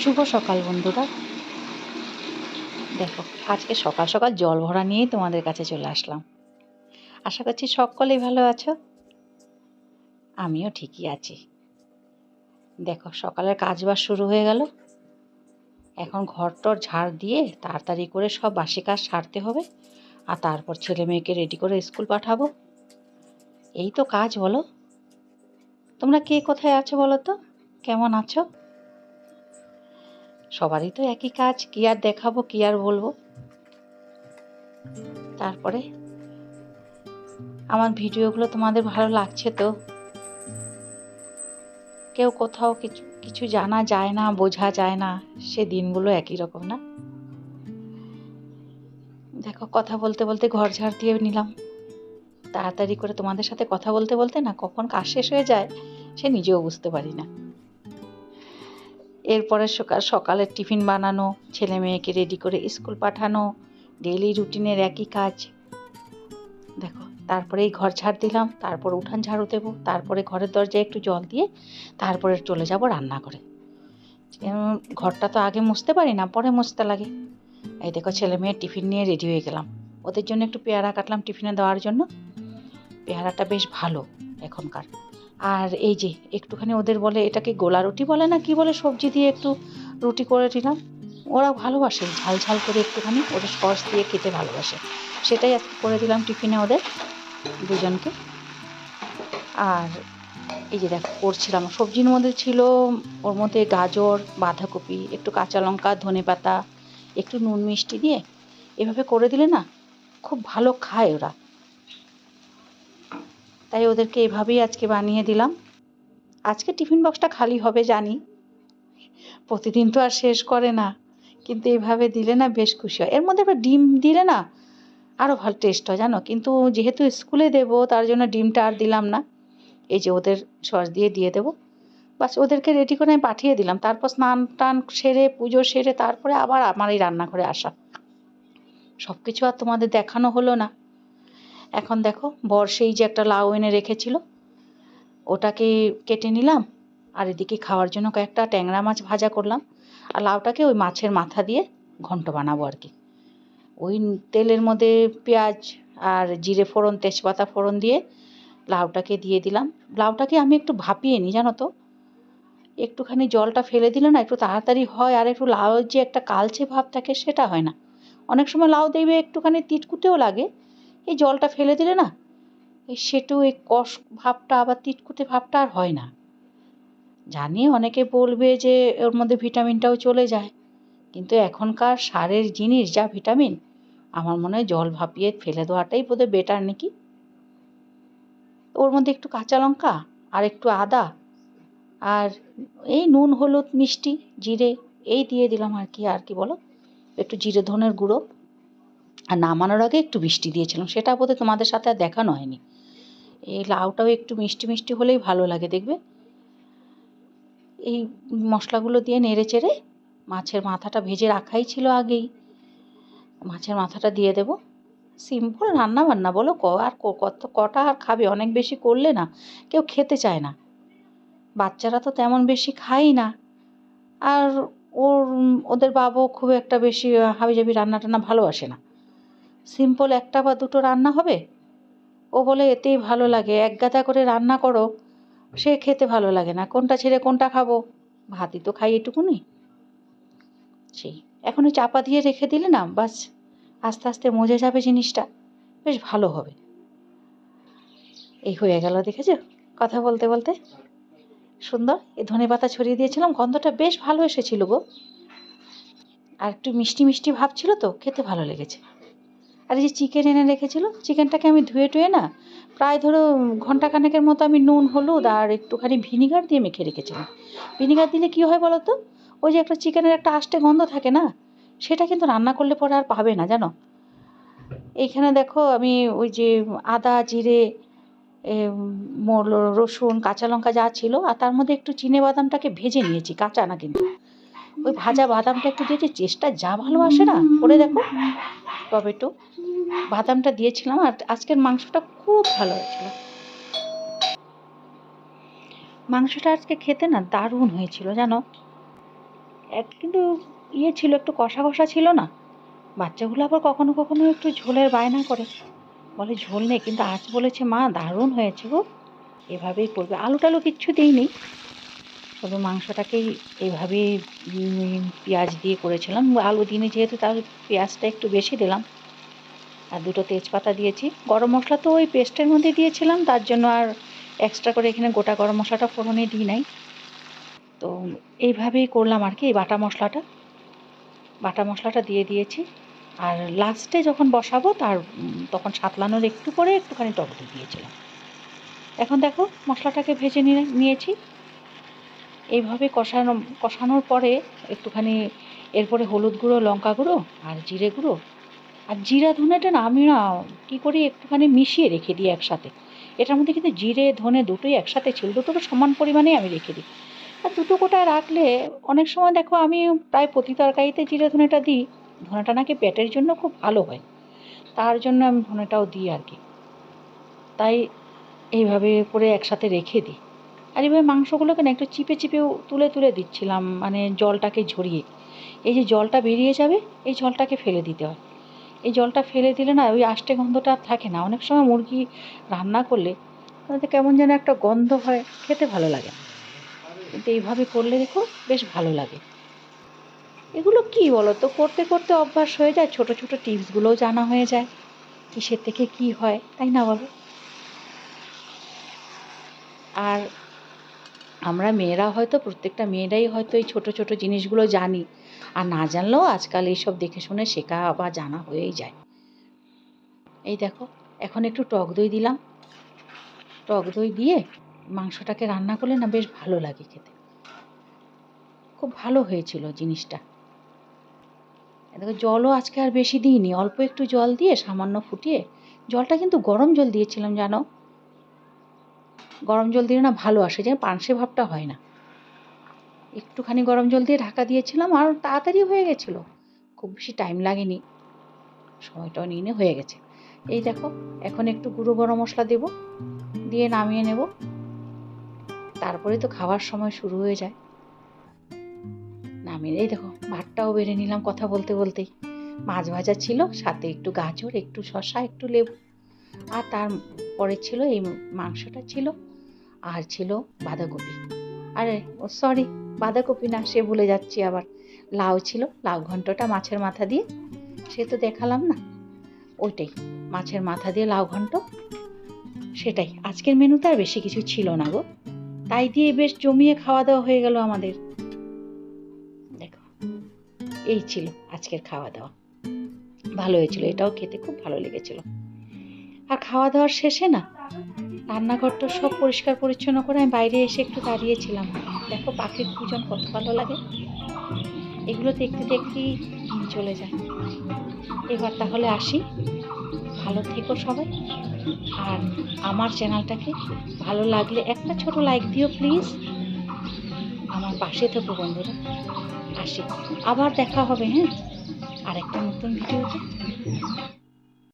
শুভ সকাল বন্ধুরা। দেখো, আজকে সকাল সকাল জল ভরা নিয়েই তোমাদের কাছে চলে আসলাম। আশা করছি সকলেই ভালো আছো। আমিও ঠিকই আছি। দেখো, সকালের কাজ বাজ শুরু হয়ে গেল। এখন ঘর টর ঝাড় দিয়ে তাড়াতাড়ি করে সব বাসি কাজ সারতে হবে। আর তারপর ছেলে মেয়েকে রেডি করে স্কুল পাঠাবো। এই তো কাজ বলো। তোমরা কে কোথায় আছো বলো তো? কেমন আছো? সবারই তো একই কাজ, কি আর দেখাবো, কি আর বলব? তারপরে? আমার ভিডিওগুলো তোমাদের ভালো লাগছে তো? কেউ কোথাও কিছু কিছু জানা যায় না, বোঝা যায় না, সে দিনগুলো একই রকম না? দেখো, কথা বলতে বলতে ঘর ঝাড় দিয়ে নিলাম। তাড়াতাড়ি করে তোমাদের সাথে কথা বলতে বলতে না কখন কাজ শেষ হয়ে যায়, সে নিজেও বুঝতে পারি না। এরপরে সকাল সকালের টিফিন বানানো, ছেলে মেয়েকে রেডি করে স্কুল পাঠানো ডেইলি রুটিনের একই কাজ। দেখো, তারপরে এই ঘর ঝাড় দিলাম, তারপর উঠান ঝাড়ু দেবো, তারপরে ঘরের দরজায় একটু জল দিয়ে তারপরে চলে যাব রান্না করে ঘরটা তো আগে মুছতে পারি না, পরে মুছতে লাগে। এই দেখো, ছেলে মেয়ের টিফিন নিয়ে রেডি হয়ে গেলাম। ওদের জন্য একটু পেয়ারা কাটলাম টিফিনে দেওয়ার জন্য। পেয়ারাটা বেশ ভালো এখনকার। আর এই যে, একটুখানি ওদের বলে, এটাকে গোলা রুটি বলে না কি বলে, সবজি দিয়ে একটু রুটি করে দিলাম। ওরা ভালোবাসে, ঝাল ঝাল করে একটুখানি ওদের সস দিয়ে খেতে ভালোবাসে। সেটাই আজকে করে দিলাম টিফিনে ওদের দুজনকে। আর এই যে দেখো করছিলাম সবজির মধ্যে ছিল ওর মধ্যে গাজর, বাঁধাকপি, একটু কাঁচা লঙ্কা, ধনে পাতা, একটু নুন মিষ্টি দিয়ে এভাবে করে দিলে না খুব ভালো খায় ওরা। তাই ওদেরকে এভাবেই আজকে বানিয়ে দিলাম। আজকে টিফিন বক্সটা খালি হবে, জানি। প্রতিদিন তো আর শেষ করে না, কিন্তু এইভাবে দিলে না বেশ খুশি হয়। এর মধ্যে আবার ডিম দিলে না আরও ভালো টেস্ট হয়, জানো? কিন্তু যেহেতু স্কুলে দেবো, তার জন্য ডিমটা আর দিলাম না। এই যে ওদের সস দিয়ে দিয়ে দেবো। বাস ওদেরকে রেডি করে আমি পাঠিয়ে দিলাম। তারপর স্নান টান সেরে, পুজো সেরে, তারপরে আবার আমার এই রান্নাঘরে আসা। সব কিছু আর তোমাদের দেখানো হলো না। এখন দেখো, বর সেই যে একটা লাউ এনে রেখেছিল, ওটাকে কেটে নিলাম, আর এদিকে খাওয়ার জন্য কয়েকটা ট্যাংরা মাছ ভাজা করলাম, আর লাউটাকে ওই মাছের মাথা দিয়ে ঘন্ট বানাবো আর কি। ওই তেলের মধ্যে পেঁয়াজ আর জিরে ফোড়ন, তেজপাতা ফোড়ন দিয়ে লাউটাকে দিয়ে দিলাম। লাউটাকে আমি একটু ভাপিয়ে নিই, জানো তো। একটুখানি জলটা ফেলে দিলে না একটু তাড়াতাড়ি হয়, আর একটু লাউ যে একটা কালচে ভাব থাকে সেটা হয় না। অনেক সময় লাউ দেখবে একটুখানি তিটকুটেও লাগে এই জলটা ফেলে দিলে না, এই সেটু, এই কষ ভাবটা, আবার তিটকুটে ভাবটা আর হয় না। জানি অনেকে বলবে যে ওর মধ্যে ভিটামিনটাও চলে যায়, কিন্তু এখনকার সারের জিনিস, যা ভিটামিন, আমার মনে হয় জল ভাপিয়ে ফেলে দেওয়াটাই বোধহয় বেটার নাকি? ওর মধ্যে একটু কাঁচা লঙ্কা আর একটু আদা আর এই নুন, হলুদ, মিষ্টি, জিরে, এই দিয়ে দিলাম আর কি আর কি বলো? একটু জিরে ধনের গুঁড়ো। আর নামানোর আগে একটু মিষ্টি দিয়েছিলাম। সেটা বোধহয় তোমাদের সাথে আর দেখানো হয়নি। এই লাউটাও একটু মিষ্টি মিষ্টি হলেই ভালো লাগে, দেখবে? এই মশলাগুলো দিয়ে নেড়ে চেড়ে মাছের মাথাটা ভেজে রাখাই ছিল আগেই। মাছের মাথাটা দিয়ে দেব। সিম্পল রান্না বান্না বলো ক? আর কত, কটা আর খাবে? অনেক বেশি করলে না, কেউ খেতে চায় না। বাচ্চারা তো তেমন বেশি খায় না। আর ওর, ওদের বাবাও খুব একটা বেশি হাবিজাবি রান্না টান্না ভালোবাসে না। সিম্পল একটা বা দুটো রান্না হবে? ও বলে, এতেই ভালো লাগে। এক গাদা করে রান্না করো। সে খেতে ভালো লাগে না। কোনটা ছেড়ে কোনটা খাব? ভাতই তো খাই এটুকুনি। সেই এখন ওই চাপা দিয়ে রেখে দিলে না, বাস আস্তে আস্তে মজে যাবে জিনিসটা। বেশ ভালো হবে। এই হয়ে গেল, দেখেছ? কথা বলতে বলতে। সুন্দর, এই ধনে পাতা ছড়িয়ে দিয়েছিলাম, গন্ধটা বেশ ভালো এসেছিল গো। আর একটু মিষ্টি মিষ্টি ভাব ছিল তো, খেতে ভালো লেগেছে। আর এই যে চিকেন এনে রেখেছিল চিকেনটাকে আমি ধুয়ে টুয়ে না, প্রায় ধরো ঘণ্টা খানেকের মতো আমি নুন, হলুদ আর একটুখানি ভিনিগার দিয়ে মেখে রেখেছিলাম। ভিনিগার দিলে কী হয় বলো তো? ওই যে একটা চিকেনের একটা আষ্টে গন্ধ থাকে না, সেটা কিন্তু রান্না করলে পরে আর পাবে না, জানো? এইখানে দেখো আমি ওই যে আদা, জিরে রসুন, কাঁচা লঙ্কা যা ছিল, আর তার মধ্যে একটু চিনে বাদামটাকে ভেজে নিয়েছি, কাঁচা না কিন্তু। ওই ভাজা বাদামটা একটু দিয়েছি, চেষ্টা যা ভালো আসে না, করে দেখো। টমেটো বাদামটা দিয়েছিলাম আর আজকের মাংসটা খুব ভালো হয়েছিল। মাংসটা আজকে খেতে না দারুণ হয়েছিল জানো? এক কিন্তু ইয়ে ছিল একটু কষা কষা ছিল না। বাচ্চাগুলো আবার কখনো কখনো একটু ঝোলের বায়না করে। বলে ঝোল নেই কিন্তু আজ বলেছে মা দারুণ হয়েছে গো। এভাবেই করবে। আলু টালু কিচ্ছু দিইনি। শুধু মাংসটাকেই এইভাবেই উম, পেঁয়াজ দিয়ে করেছিলাম। আলু দিনে যেহেতু তার পেঁয়াজটা একটু বেশি দিলাম। আর দুটো তেজপাতা দিয়েছি। গরম মশলা তো ওই পেস্টের মধ্যে দিয়েছিলাম, তার জন্য আর এক্সট্রা করে এখানে গোটা গরম মশলাটা ফোড়নে দিই নাই। তো এইভাবেই করলাম আর কি, এই বাটা মশলাটা। বাটা মশলাটা দিয়ে দিয়েছি। আর লাস্টে যখন বসাবো, তার তখন সাতলানোর একটু পরে একটুখানি টক দই দিয়েছিলাম। এখন দেখো মশলাটাকে ভেজে নিয়ে, নিয়েছি। এইভাবে কষানো, কষানোর পরে একটুখানি এরপরে হলুদ গুঁড়ো, লঙ্কা গুঁড়ো আর জিরে গুঁড়ো আর জিরা ধনেটা না আমি না কী করি, একটুখানি মিশিয়ে রেখে দিই একসাথে। এটার মধ্যে কিন্তু জিরে, ধনে দুটোই একসাথে ছিল, দুটোকে সমান পরিমাণেই আমি রেখে দিই। আর দুটো কোটা রাখলে অনেক সময় দেখো আমি প্রায় প্রতি তরকারিতে জিরে ধনেটা দিই, ধনেটা নাকি পেটের জন্য খুব ভালো হয়, তার জন্য আমি ধনেটাও দিই আর কি। তাই এইভাবে করে একসাথে রেখে দিই। আর এইভাবে মাংসগুলোকে না একটু চিপে চিপেও তুলে তুলে দিচ্ছিলাম মানে জলটাকে ঝরিয়ে। এই যে জলটা বেরিয়ে যাবে, এই জলটাকে ফেলে দিতে হয়। এই জলটা ফেলে দিলে না ওই আষ্টে গন্ধটা আর থাকে না। অনেক সময় মুরগি রান্না করলে ওতে কেমন যেন একটা গন্ধ হয়, খেতে ভালো লাগে কিন্তু এইভাবে করলে দেখো বেশ ভালো লাগে। এগুলো কি বলো তো করতে করতে অভ্যাস হয়ে যায়, ছোট ছোট টিপসগুলোও জানা হয়ে যায়। কিসের থেকে কি হয়, তাই না বলো আর আমরা মেয়েরা হয়তো, প্রত্যেকটা মেয়েরাই হয়তো এই ছোট ছোট জিনিসগুলো জানি। আর না জানলেও আজকাল এইসব দেখে শুনে শেখা বা জানা হয়েই যায়। এই দেখো, এখন একটু টক দই দিলাম। টক দই দিয়ে মাংসটাকে রান্না করলে না বেশ ভালো লাগে খেতে। খুব ভালো হয়েছিল জিনিসটা। দেখো জলও আজকে আর বেশি দিইনি, অল্প একটু জল দিয়ে সামান্য ফুটিয়ে, জলটা কিন্তু গরম জল দিয়েছিলাম, জানো? গরম জল দিলে না ভালো আসে, যেন পানসে ভাবটা হয় না। একটুখানি গরম জল দিয়ে ঢাকা দিয়েছিলাম আর তাড়াতাড়ি হয়ে গেছিল। খুব বেশি টাইম লাগেনি। সময়টাও নিয়ে হয়ে গেছে। এই দেখো, এখন একটু গুঁড়ো গরম মশলা দেব, দিয়ে নামিয়ে নেব। তারপরে তো খাওয়ার সময় শুরু হয়ে যায়। নামিয়ে এই দেখো, ভাতটাও বেড়ে নিলাম কথা বলতে বলতেই। মাছ ভাজা ছিল, সাথে একটু গাজর, একটু শসা, একটু লেবু। আর তারপরে ছিল এই মাংসটা ছিল। আর ছিল বাঁধাকপি। আরে, ও সরি বাঁধাকপি না, সে ভুলে যাচ্ছি আবার। লাউ ছিল, লাউ ঘন্টটা মাছের মাথা দিয়ে। সে তো দেখালাম না। ওইটাই, মাছের মাথা দিয়ে লাউ ঘন্ট। সেটাই, আজকের মেনুতে আর বেশি কিছু ছিল না গো। তাই দিয়ে বেশ জমিয়ে খাওয়া দাওয়া হয়ে গেল আমাদের। দেখো, এই ছিল আজকের খাওয়া দাওয়া। ভালো হয়েছিল, এটাও খেতে খুব ভালো লেগেছিল। আর খাওয়া দাওয়ার শেষে না রান্নাঘরটা সব পরিষ্কার পরিচ্ছন্ন করে আমি বাইরে এসে একটু দাঁড়িয়েছিলাম। দেখো পাখির পূজন কত ভালো লাগে। এগুলো দেখতে দেখতেই চলে যায়। এবার তাহলে আসি। ভালো থেকো সবাই। আর আমার চ্যানেলটাকে ভালো লাগলে একটা ছোট লাইক দিও প্লিজ আমার পাশে থেকো বন্ধুরা। আসি। আবার দেখা হবে হ্যাঁ? আর একটা নতুন ভিডিওতে।